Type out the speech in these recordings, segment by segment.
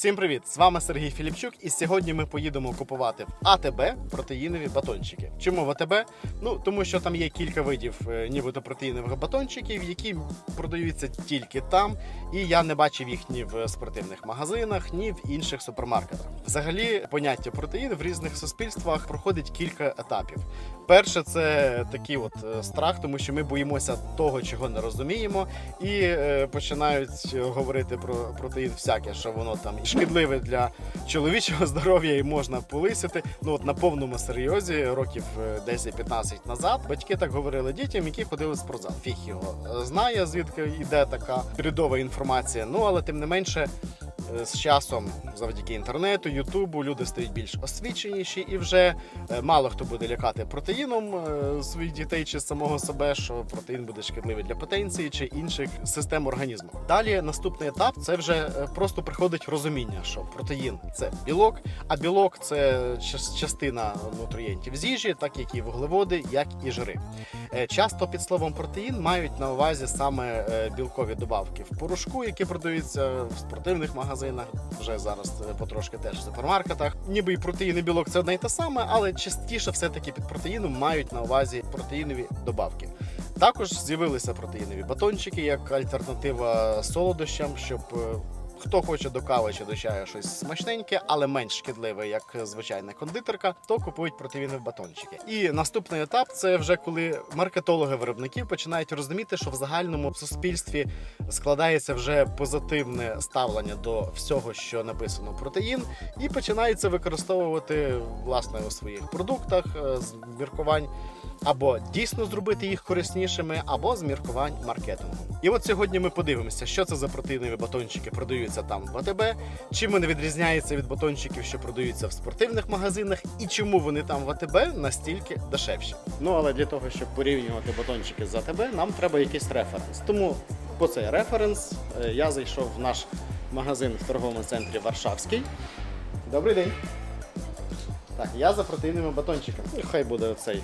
Всім привіт! З вами Сергій Філіпчук, і сьогодні ми поїдемо купувати в АТБ протеїнові батончики. Чому в АТБ? Ну тому що там є кілька видів е, нібито протеїнових батончиків, які продаються тільки там, і я не бачив їх ні в спортивних магазинах, ні в інших супермаркетах. Взагалі, поняття протеїн в різних суспільствах проходить кілька етапів. Перше, це такий от е, страх, тому що ми боїмося того, чого не розуміємо, і е, починають говорити про протеїн всяке, що воно там шкідливе для чоловічого здоров'я і можна полисити. Ну от на повному серйозі, років е, 10-15 назад, батьки так говорили дітям, які ходили в спортзал. Фіг його е, знає, звідки йде така бредова інформація. Ну але тим не менше. З часом, завдяки інтернету, Ютубу, люди стають більш освіченіші, і вже е, мало хто буде лякати протеїном е, своїх дітей чи самого себе, що протеїн буде шкідливий для потенції чи інших систем організму. Далі наступний етап це вже е, просто приходить розуміння, що протеїн це білок, а білок це частина нутрієнтів з їжі, так як і вуглеводи, як і жири. Часто під словом протеїн мають на увазі саме білкові добавки в порошку, які продаються в спортивних магазинах, вже зараз е, потрошки теж в супермаркетах. Ніби і протеїн і білок це одне й те саме, але частіше все-таки під протеїном мають на увазі протеїнові добавки. Також з'явилися протеїнові батончики як альтернатива солодощам, щоб е, хто хоче до кави чи до чаю щось смачненьке, але менш шкідливе, як звичайна кондитерка, то купують протеїнові батончики. І наступний етап це вже коли маркетологи виробників починають розуміти, що в загальному суспільстві складається вже позитивне ставлення до всього, що написано протеїн, і починаються використовувати власне у своїх продуктах е, з міркувань або дійсно зробити їх кориснішими, або з міркувань маркетингу. І от сьогодні ми подивимося, що це за протеїнові батончики продаються там в АТБ, чим вони відрізняються від батончиків, що продаються в спортивних магазинах, і чому вони там в АТБ настільки дешевші. Ну але для того, щоб порівнювати батончики з АТБ, нам треба якийсь референс. Тому по цей референс е, я зайшов в наш магазин в торговому центрі Варшавський. Добрий день. Так, я за протеїновими батончиками. Ну, Хай буде цей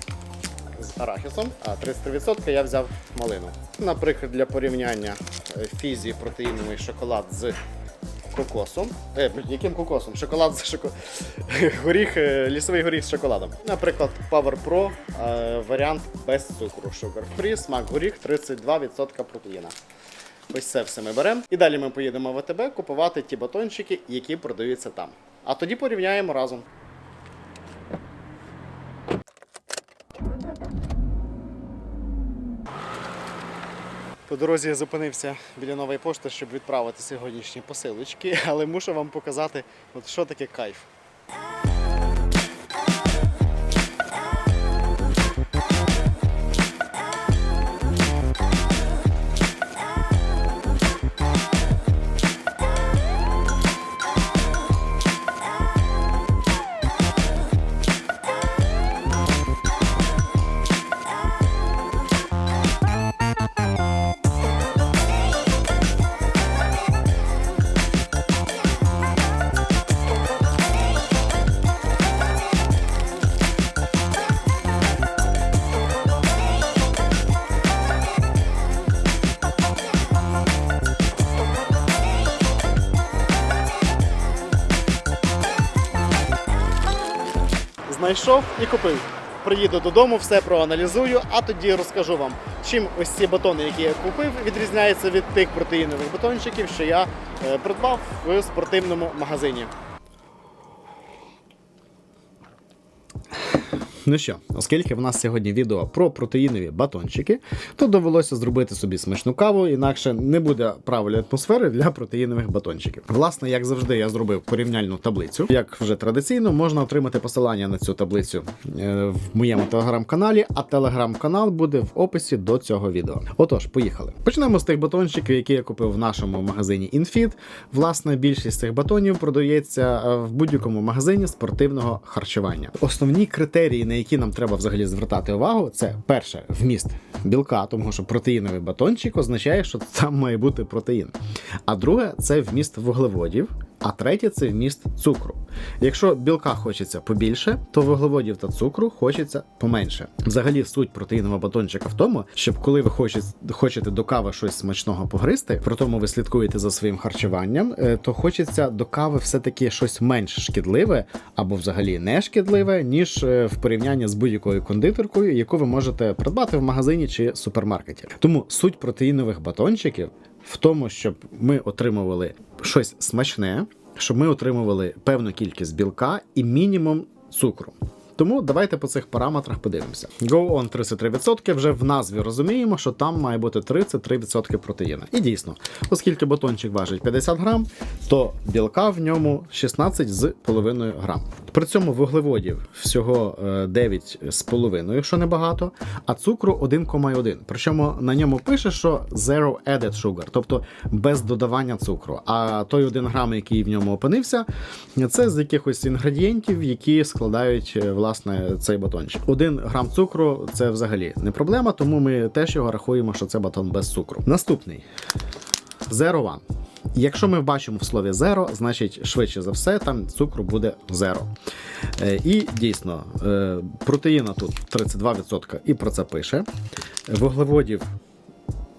з арахісом, а 33% я взяв малину. Наприклад, для порівняння е, фізі протеїновий шоколад з кокосом. Е, яким кокосом? Шоколад з шоко... горіх, е, лісовий горіх з шоколадом. Наприклад, Power Pro е, варіант без цукру. Sugar Free, смак горіх, 32% протеїна. Ось це все ми беремо. І далі ми поїдемо в АТБ купувати ті батончики, які продаються там. А тоді порівняємо разом. По дорозі я зупинився біля нової пошти, щоб відправити сьогоднішні посилочки, але мушу вам показати, от що таке кайф. Знайшов і купив. Приїду додому, все проаналізую, а тоді розкажу вам, чим ось ці батони, які я купив, відрізняються від тих протеїнових батончиків, що я е, придбав в спортивному магазині. Ну що, оскільки в нас сьогодні відео про протеїнові батончики, то довелося зробити собі смачну каву, інакше не буде правильної атмосфери для протеїнових батончиків. Власне, як завжди, я зробив порівняльну таблицю. Як вже традиційно, можна отримати посилання на цю таблицю е, в моєму телеграм-каналі, а телеграм-канал буде в описі до цього відео. Отож, поїхали. Почнемо з тих батончиків, які я купив в нашому магазині InFit. Власне, більшість цих батонів продається е, в будь-якому магазині спортивного харчування. Основні критерії, на які нам треба взагалі звертати увагу, це перше вміст білка, тому що протеїновий батончик означає, що там має бути протеїн. А друге це вміст вуглеводів. А третє це вміст цукру. Якщо білка хочеться побільше, то вуглеводів та цукру хочеться поменше. Взагалі, суть протеїнового батончика в тому, щоб коли ви хочете, до кави щось смачного погристи, при тому ви слідкуєте за своїм харчуванням, е, то хочеться до кави все-таки щось менш шкідливе або взагалі не шкідливе, ніж е, в порівнянні з будь-якою кондитеркою, яку ви можете придбати в магазині чи супермаркеті. Тому суть протеїнових батончиків в тому, щоб ми отримували щось смачне, щоб ми отримували певну кількість білка і мінімум цукру. Тому давайте по цих параметрах подивимося. Go on 33% вже в назві розуміємо, що там має бути 33% протеїна. І дійсно, оскільки батончик важить 50 грам, то білка в ньому 16,5 грам. При цьому вуглеводів всього е, 9,5, що небагато, а цукру 1,1. Причому на ньому пише, що zero added sugar, тобто без додавання цукру. А той 1 грам, який в ньому опинився, це з якихось інгредієнтів, які складають е, власне цей батончик. 1 грам цукру це взагалі не проблема, тому ми теж його рахуємо, що це батон без цукру. Наступний Zero One. Якщо ми бачимо в слові zero, значить швидше за все там цукру буде zero. Е, І дійсно, е, протеїна тут 32%, і про це пише. Вуглеводів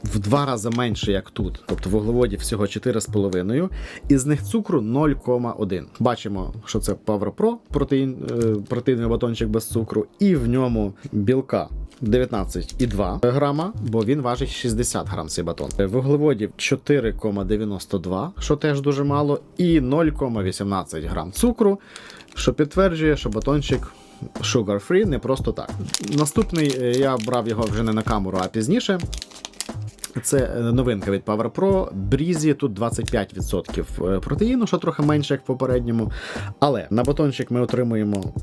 в два рази менше, як тут, тобто вуглеводів всього 4,5, і з них цукру 0,1. Бачимо, що це Power Pro, протеїн, е, протеїновий батончик без цукру, і в ньому білка 19,2 грама, бо він важить 60 грам цей батон. Вуглеводів 4,92, що теж дуже мало, і 0,18 грам цукру, що підтверджує, що батончик sugar free не просто так. Наступний е, я брав його вже не на камеру, а пізніше. Це е, новинка від Power. Брізі тут 25% протеїну, що трохи менше, як в попередньому. Але на батончик ми отримуємо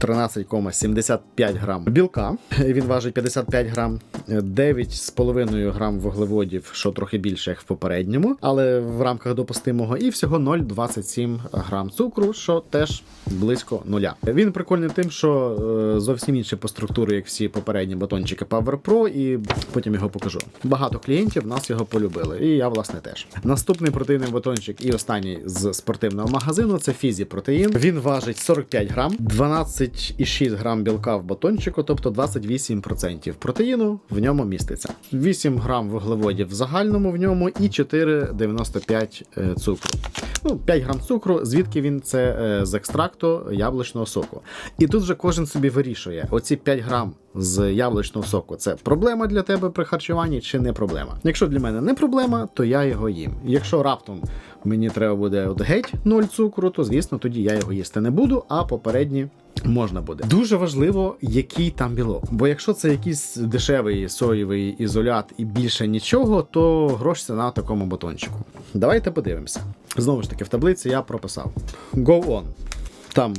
13,75 грам білка. Він важить 55 грам, 9,5 грам вуглеводів, що трохи більше, як в попередньому, але в рамках допустимого, і всього 0,27 грам цукру, що теж близько нуля. Він прикольний тим, що е, зовсім інший по структурі, як всі попередні батончики Power Pro, і потім його покажу. Багато клієнтів нас його полюбили, і я власне теж. Наступний протеїнний батончик і останній з спортивного магазину це Фізі протеїн. Він важить 45 грам, 12,6 грам білка в батончику, тобто 28% протеїну в ньому міститься. 8 грам вуглеводів в загальному в ньому і 4,95 е, цукру. Ну, 5 грам цукру, звідки він це е, з екстракту яблучного соку. І тут вже кожен собі вирішує: оці 5 грам з яблучного соку це проблема для тебе при харчуванні чи не проблема. Якщо для мене не проблема, то я його їм. Якщо раптом мені треба буде от геть 0 цукру, то звісно тоді я його їсти не буду, а попередні. Можна буде дуже важливо, який там білок. Бо якщо це якийсь дешевий соєвий ізолят і більше нічого, то грош ціна на такому батончику. Давайте подивимося. Знову ж таки, в таблиці я прописав Go on. Там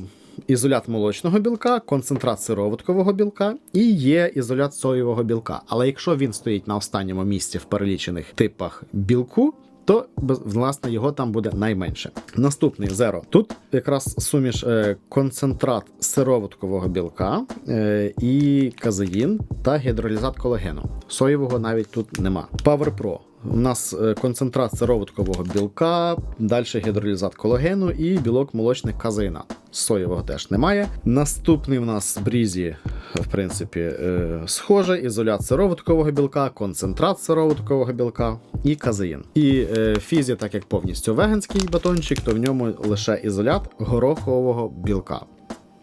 ізолят молочного білка, концентрат сироваткового білка і є ізолят соєвого білка. Але якщо він стоїть на останньому місці в перелічених типах білку, то власне його там буде найменше. Наступний зеро. Тут якраз суміш е, концентрат сироваткового білка е, і казеїн та гідролізат колагену. Соєвого навіть тут нема. Power Pro. У нас е, концентрат сироваткового білка, далі гідролізат колагену і білок молочних казеїнат. Соєвого теж немає. Наступний у нас брізі, в принципі, е, схоже: ізолят сироваткового білка, концентрат сироваткового білка і казеїн. І е, фізі, так як повністю веганський батончик, то в ньому лише ізолят горохового білка.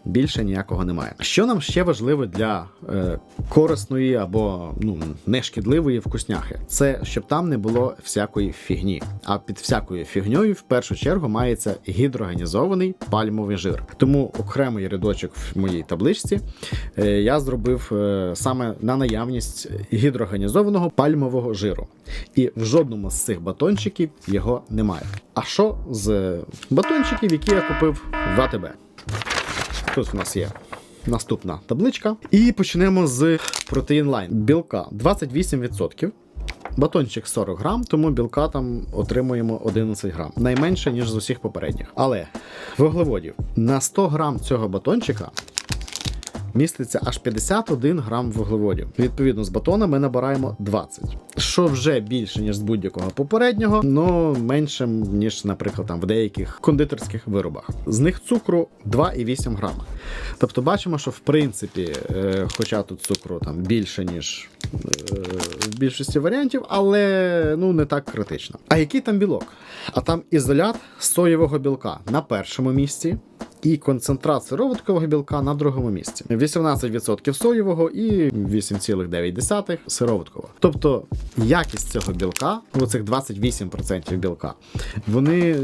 Більше ніякого немає. Що нам ще важливо для е, корисної або ну нешкідливої вкусняхи, це щоб там не було всякої фігні. А під всякою фігньою в першу чергу мається гідрогенізований пальмовий жир. Тому окремий рядочок в моїй табличці е, я зробив е, саме на наявність гідрогенізованого пальмового жиру. І в жодному з цих батончиків його немає. А що з батончиків, які я купив в АТБ? Тут у нас є наступна табличка. І почнемо з протеїнлайн. Білка 28%. Батончик 40 грам, тому білка там отримуємо 11 грам. Найменше, ніж з усіх попередніх. Але вуглеводів на 100 грам цього батончика міститься аж 51 грам вуглеводів. Відповідно, з батона ми набираємо 20, що вже більше, ніж з будь-якого попереднього, але менше, ніж, наприклад, там в деяких кондитерських виробах. З них цукру 2,8 грама. Тобто бачимо, що в принципі, е, хоча тут цукру там більше, ніж е, більшості варіантів, але ну не так критично. А який там білок? А там ізолят соєвого білка на першому місці. І концентрат сироваткового білка на другому місці. 18% соєвого і 8,9 сироваткового. Тобто якість цього білка, оцих 28% білка, вони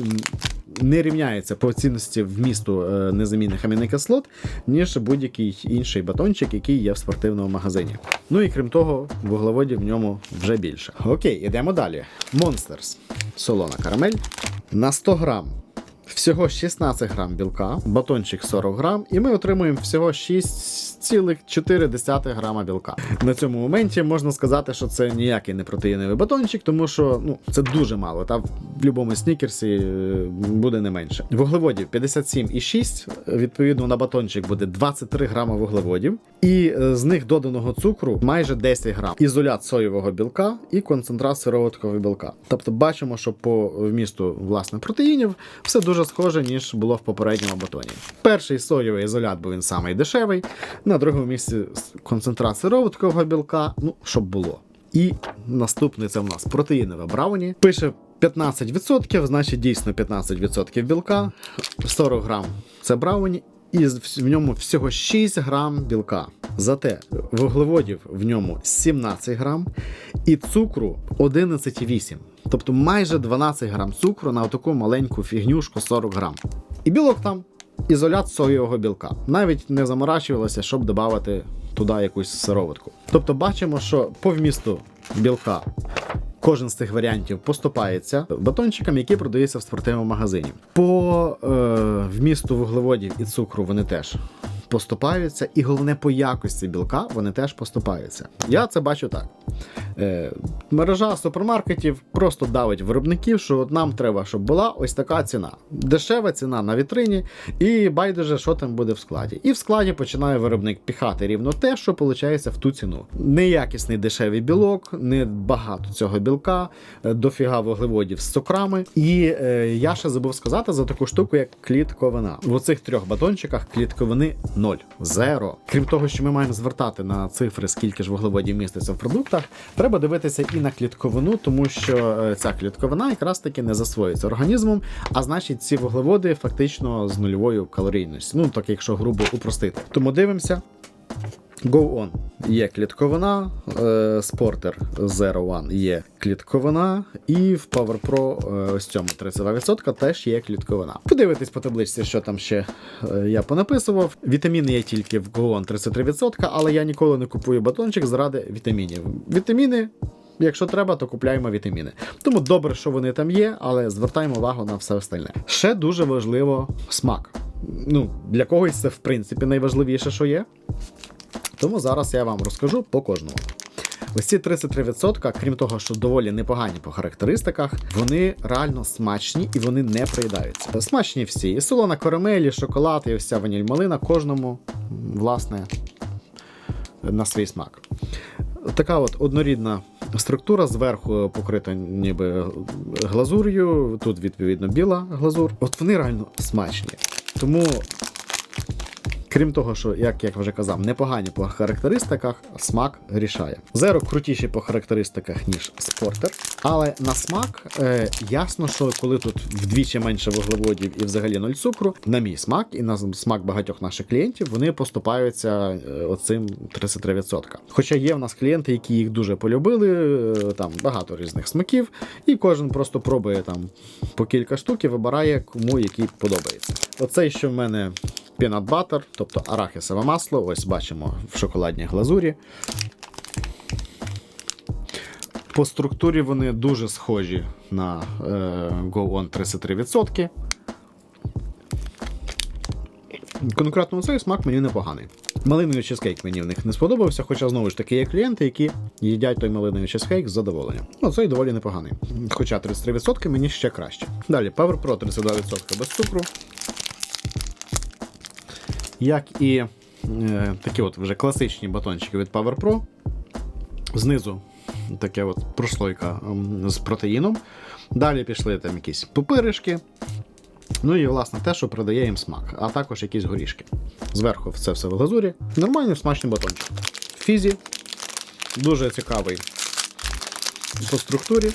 не рівняються по цінності вмісту е, незамінних амінокислот, ніж будь-який інший батончик, який є в спортивному магазині. Ну і крім того, вуглеводів в ньому вже більше. Окей, ідемо далі. Monsters. Солона карамель на 100 грам. Всього 16 грам білка, батончик 40 грам, і ми отримуємо всього 6,4 грама білка. На цьому моменті можна сказати, що це ніякий не протеїновий батончик, тому що ну, це дуже мало. Та в будь-якому снікерсі е, буде не менше. Вуглеводів 57,6, відповідно на батончик буде 23 грама вуглеводів, і е, з них доданого цукру майже 10 грам. Ізолят соєвого білка і концентрат сироваткового білка. Тобто бачимо, що по вмісту власне протеїнів все дуже схоже, ніж було в попередньому батоні. Перший соєвий ізолят, бо він самий дешевий. На другому місці концентрат сироваткового білка, ну, щоб було. І наступний це в нас протеїнове брауні. Пише 15%, значить дійсно 15% білка, 40 грам це брауні, і в ньому всього 6 грам білка. Зате вуглеводів в ньому 17 грам і цукру 11,8. Тобто майже 12 грам цукру на таку маленьку фігнюшку 40 грам. І білок там ізолят соєвого білка. Навіть не заморачувалося, щоб додати туди якусь сироватку. Тобто бачимо, що по вмісту білка Кожен з цих варіантів поступається батончикам, які продаються в спортивному магазині. По е, вмісту вуглеводів і цукру вони теж поступаються, і головне по якості білка вони теж поступаються. Я це бачу так. Е, мережа супермаркетів просто давить виробників, що от нам треба, щоб була ось така ціна. Дешева ціна на вітрині, і байдуже, що там буде в складі. І в складі починає виробник піхати рівно те, що виходить в ту ціну. Неякісний дешевий білок, не багато цього білка, е, дофіга вуглеводів з цукрами. І е, я ще забув сказати за таку штуку, як клітковина. В оцих трьох батончиках клітковини 0, зеро. Крім того, що ми маємо звертати на цифри, скільки ж вуглеводів міститься в продуктах, треба дивитися і на клітковину, тому що е, ця клітковина якраз таки не засвоюється організмом, а значить, ці вуглеводи фактично з нульовою калорійністю. Ну так, якщо грубо упростити. Тому дивимося. Go On є клітковина, е, Sporter Zero One є клітковина, і в Power Pro е, ось цьому 32% теж є клітковина. Подивитись по табличці, що там ще е, я понаписував. Вітаміни є тільки в Go On 33%, але я ніколи не купую батончик заради вітамінів. Вітаміни. Якщо треба, то купляємо вітаміни. Тому добре, що вони там є, але звертаємо увагу на все остальне. Ще дуже важливо смак. Ну, для когось це в принципі найважливіше, що є. Тому зараз я вам розкажу по кожному. Ось ці 33%, крім того, що доволі непогані по характеристиках, вони реально смачні і вони не приїдаються. Смачні всі. І солона карамель, і шоколад, і ця ваніль малина, кожному, власне, на свій смак. Така от однорідна структура, зверху покрита ніби глазур'ю, тут відповідно біла глазур. От вони реально смачні. Тому Крім того, що, як я вже казав, непогані по характеристиках, смак рішає. Зеро крутіші по характеристиках, ніж спортер. Але на смак е, ясно, що коли тут вдвічі менше вуглеводів і взагалі нуль цукру, на мій смак і на смак багатьох наших клієнтів, вони поступаються е, оцим 33%. Хоча є в нас клієнти, які їх дуже полюбили, е, там багато різних смаків, і кожен просто пробує там по кілька штук і вибирає, кому який подобається. Оцей, що в мене peanut butter, тобто арахісове масло. Ось бачимо в шоколадній глазурі. По структурі вони дуже схожі на е, Go On 33%. Конкретно цей смак мені непоганий. Малиновий чизкейк мені в них не сподобався, хоча знову ж таки є клієнти, які їдять той малиновий чизкейк з задоволенням. Ну, цей доволі непоганий. Хоча 33% мені ще краще. Далі Power Pro 32% без цукру. Як і е, такі от вже класичні батончики від Power Pro. Знизу таке от прослойка ем, з протеїном. Далі пішли там якісь пупиришки. Ну і власне те, що придає їм смак, а також якісь горішки. Зверху це все в глазурі. Нормальний смачний батончик. Фізі. Дуже цікавий по структурі.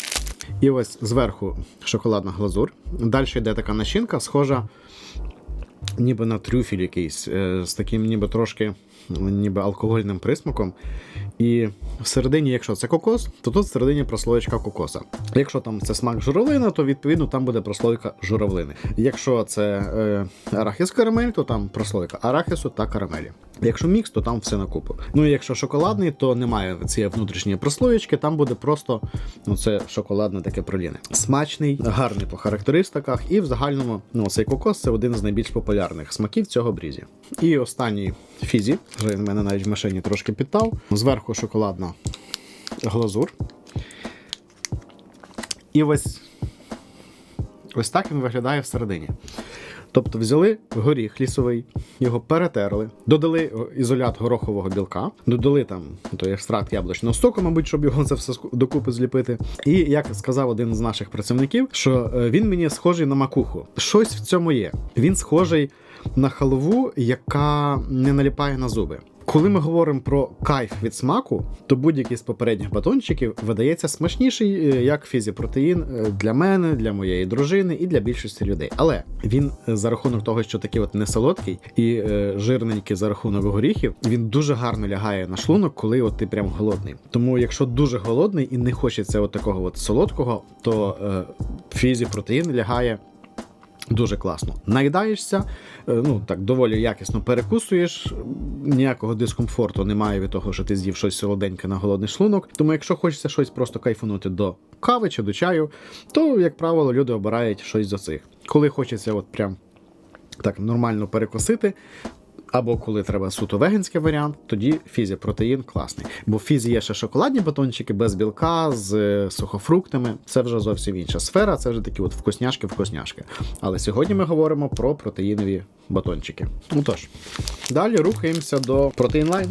І ось зверху шоколадна глазур. Далі йде така начинка, схожа ніби на трюфель якийсь, е, з таким ніби трошки ніби алкогольним присмаком. І всередині, якщо це кокос, то тут всередині прослоєчка кокоса. Якщо там це смак журавлина, то відповідно там буде прослойка журавлини. Якщо це е, арахіс карамель, то там прослойка арахісу та карамелі. Якщо мікс, то там все на купу. Ну і якщо шоколадний, то немає цієї внутрішньої прослоєчки, там буде просто ну, це шоколадне таке проліне. Смачний, гарний по характеристиках, і в загальному ну, цей кокос це один з найбільш популярних смаків цього брізі. І останній фізі, вже в мене навіть в машині трошки підтав. Зверху шоколадна глазур. І ось, ось так він виглядає всередині. Тобто взяли горіх лісовий, його перетерли, додали ізолят горохового білка, додали там той екстракт яблучного соку, мабуть, щоб його це все докупи зліпити. І як сказав один з наших працівників, що е, він мені схожий на макуху. Щось в цьому є. Він схожий на халву, яка не наліпає на зуби. Коли ми говоримо про кайф від смаку, то будь-який з попередніх батончиків видається смачніший е, як фізіпротеїн е, для мене, для моєї дружини і для більшості людей. Але він е, за рахунок того, що такий от не солодкий і е, жирненький за рахунок горіхів, він дуже гарно лягає на шлунок, коли от ти прям голодний. Тому, якщо дуже голодний і не хочеться от такого от солодкого, то е, фізіпротеїн лягає Дуже класно. Наїдаєшся, е, ну так доволі якісно перекусуєш, ніякого дискомфорту немає від того, що ти з'їв щось солоденьке на голодний шлунок. Тому, якщо хочеться щось просто кайфунути до кави чи до чаю, то, як правило, люди обирають щось до цих. Коли хочеться от прям так нормально перекусити. Або коли треба суто веганський варіант, тоді фізі протеїн класний. Бо в фізі є ще шоколадні батончики без білка, з е, сухофруктами. Це вже зовсім інша сфера, це вже такі от вкусняшки-вкусняшки. Але сьогодні ми говоримо про протеїнові батончики. Ну тож, далі рухаємося до Protein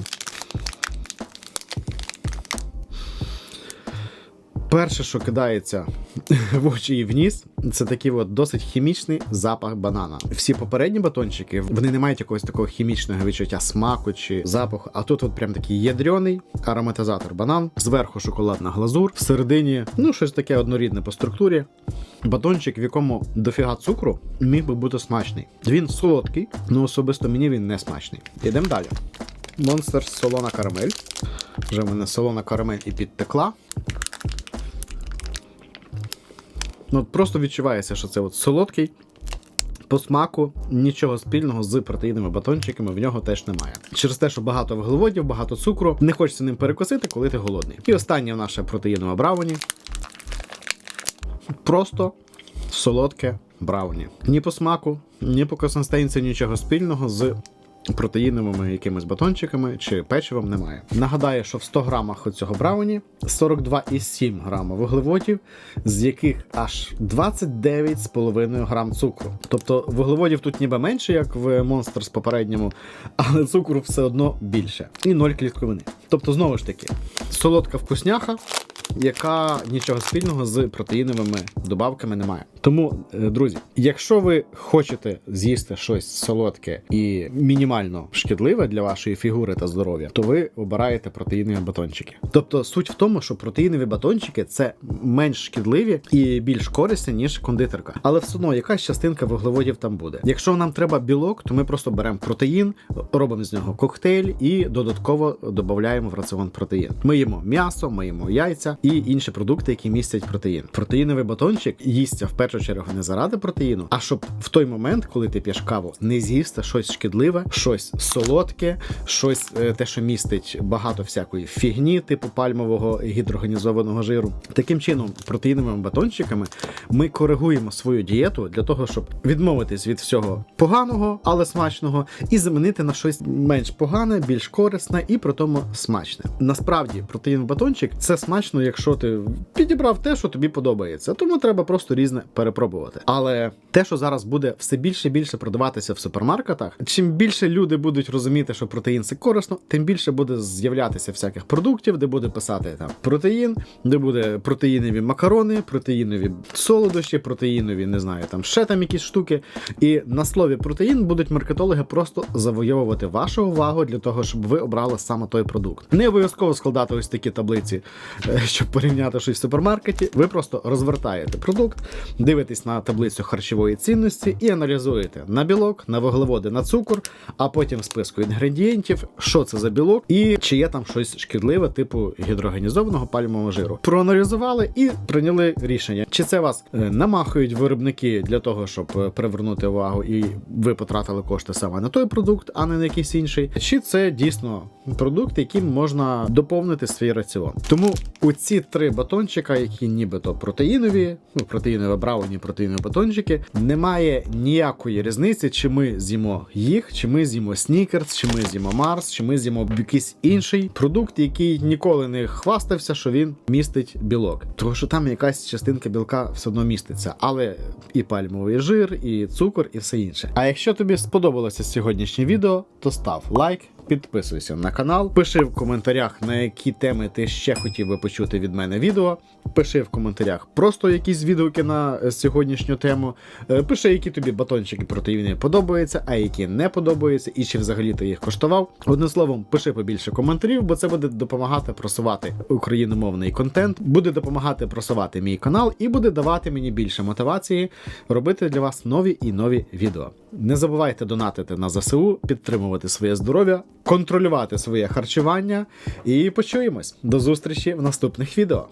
Перше, що кидається в очі і в ніс, це такий от досить хімічний запах банана. Всі попередні батончики вони не мають якогось такого хімічного відчуття смаку чи запаху. А тут от прям такий ядрений ароматизатор банан, зверху шоколадна глазур, всередині ну щось таке однорідне по структурі. Батончик, в якому дофіга цукру, міг би бути смачний. Він солодкий, але особисто мені він не смачний. Ідемо далі. Монстер солона карамель. Вже в мене солона карамель і підтекла. Ну, просто відчувається, що це от солодкий. По смаку нічого спільного з протеїнними батончиками в нього теж немає. Через те, що багато вуглеводів, багато цукру, не хочеться ним перекусити, коли ти голодний. І останнє наше протеїнове брауні. Просто солодке брауні. Ні по смаку, ні по консистенції нічого спільного з протеїновими якимись батончиками чи печивом немає. Нагадаю, що в 100 грамах цього брауні 42,7 грама вуглеводів, з яких аж 29,5 грам цукру. Тобто вуглеводів тут ніби менше, як в Monsters попередньому, але цукру все одно більше. І 0 клітковини. Тобто, знову ж таки, солодка вкусняха. Яка нічого спільного з протеїновими добавками не має. Тому, е, друзі, якщо ви хочете з'їсти щось солодке і мінімально шкідливе для вашої фігури та здоров'я, то ви обираєте протеїнові батончики. Тобто суть в тому, що протеїнові батончики це менш шкідливі і більш корисні, ніж кондитерка. Але все одно якась частинка вуглеводів там буде. Якщо нам треба білок, то ми просто беремо протеїн, робимо з нього коктейль і додатково додаємо в раціон протеїн. Ми їмо м'ясо, ми їмо яйця і інші продукти, які містять протеїн. Протеїновий батончик їсться в першу чергу не заради протеїну, а щоб в той момент, коли ти п'єш каву, не з'їсти щось шкідливе, щось солодке, щось е, те, що містить багато всякої фігні, типу пальмового гідрогенізованого жиру. Таким чином, протеїновими батончиками ми коригуємо свою дієту для того, щоб відмовитись від всього поганого, але смачного, і замінити на щось менш погане, більш корисне і при тому смачне. Насправді, протеїновий батончик це смачно, якщо ти підібрав те, що тобі подобається. Тому треба просто різне перепробувати. Але те, що зараз буде все більше і більше продаватися в супермаркетах, чим більше люди будуть розуміти, що протеїн це корисно, тим більше буде з'являтися всяких продуктів, де буде писати там протеїн, де буде протеїнові макарони, протеїнові солодощі, протеїнові, не знаю, там ще там якісь штуки. І на слові протеїн будуть маркетологи просто завойовувати вашу увагу для того, щоб ви обрали саме той продукт. Не обов'язково складати ось такі таблиці, е, щоб порівняти щось в супермаркеті. Ви просто розвертаєте продукт, дивитесь на таблицю харчової цінності і аналізуєте на білок, на вуглеводи, на цукор, а потім в списку інгредієнтів, що це за білок і чи є там щось шкідливе, типу гідрогенізованого пальмового жиру. Проаналізували і прийняли рішення, чи це вас е, намахують виробники для того, щоб е, привернути увагу, і ви потратили кошти саме на той продукт, а не на якийсь інший, чи це дійсно продукт, яким можна доповнити свій раціон. Тому у ці три батончика, які нібито протеїнові, ну протеїнове брауні, протеїнові батончики, немає ніякої різниці, чи ми з'їмо їх, чи ми з'їмо снікерс, чи ми з'їмо Марс, чи ми з'їмо якийсь інший продукт, який ніколи не хвастався, що він містить білок. Тому що там якась частинка білка все одно міститься, але і пальмовий жир, і цукор, і все інше. А якщо тобі сподобалося сьогоднішнє відео, то став лайк. Підписуйся на канал, пиши в коментарях, на які теми ти ще хотів би почути від мене відео. Пиши в коментарях просто якісь відгуки на е, сьогоднішню тему. Е, Пиши, які тобі батончики протеїни подобаються, а які не подобаються, і чи взагалі ти їх коштував. Одним словом, пиши побільше коментарів, бо це буде допомагати просувати україномовний контент, буде допомагати просувати мій канал і буде давати мені більше мотивації робити для вас нові і нові відео. Не забувайте донатити на ЗСУ, підтримувати своє здоров'я, контролювати своє харчування. І почуємось. До зустрічі в наступних відео.